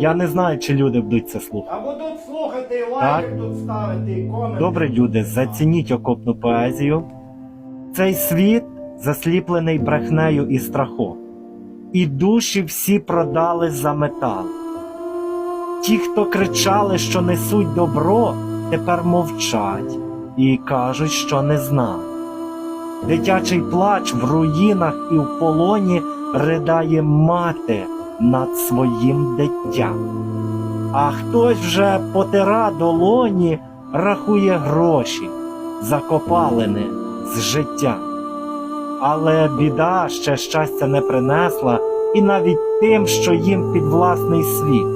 Я не знаю, чи люди будуть це слухати. А будуть слухати, і лайки будуть ставити, і коменти. Добре, люди, зацініть окопну поезію. Цей світ засліплений брехнею і страхом. І душі всі продали за метал. Ті, хто кричали, що несуть добро, тепер мовчать і кажуть, що не знали. Дитячий плач в руїнах і в полоні ридає мати над своїм дитям. А хтось вже потира долоні, рахує гроші, закопалини з життя. Але біда ще щастя не принесла і навіть тим, що їм під власний світ.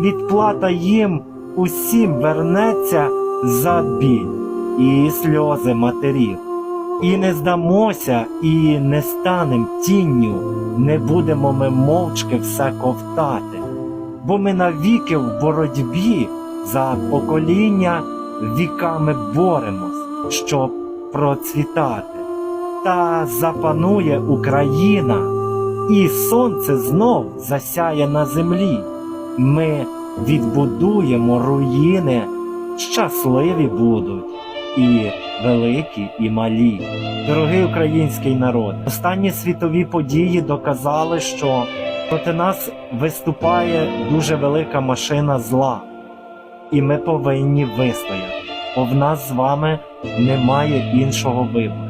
Відплата їм усім вернеться за біль і сльози матерів. І не здамося, і не станем тінню, не будемо ми мовчки все ковтати бо ми навіки в боротьбі за покоління віками боремось, щоб процвітати. Та запанує Україна, і сонце знов засяє на землі. Ми відбудуємо руїни, щасливі будуть і великі, і малі. Дорогий український народ, останні світові події доказали, що проти нас виступає дуже велика машина зла, і ми повинні вистояти, бо в нас з вами немає іншого вибору.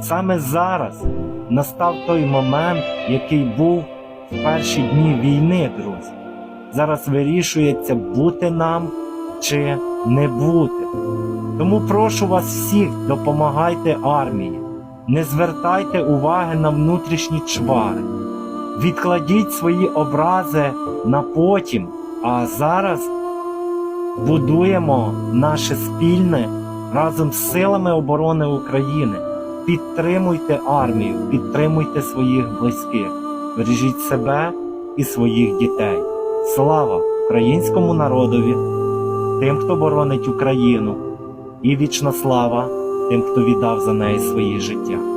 Саме зараз настав той момент, який був в перші дні війни, друзі. Зараз вирішується бути нам чи не бути. Тому прошу вас всіх, допомагайте армії, не звертайте уваги на внутрішні чвари. Відкладіть свої образи на потім, а зараз будуємо наше спільне разом з силами оборони України. Підтримуйте армію, підтримуйте своїх близьких, бережіть себе і своїх дітей. Слава українському народові, тим, хто боронить Україну, і вічна слава тим, хто віддав за неї своє життя.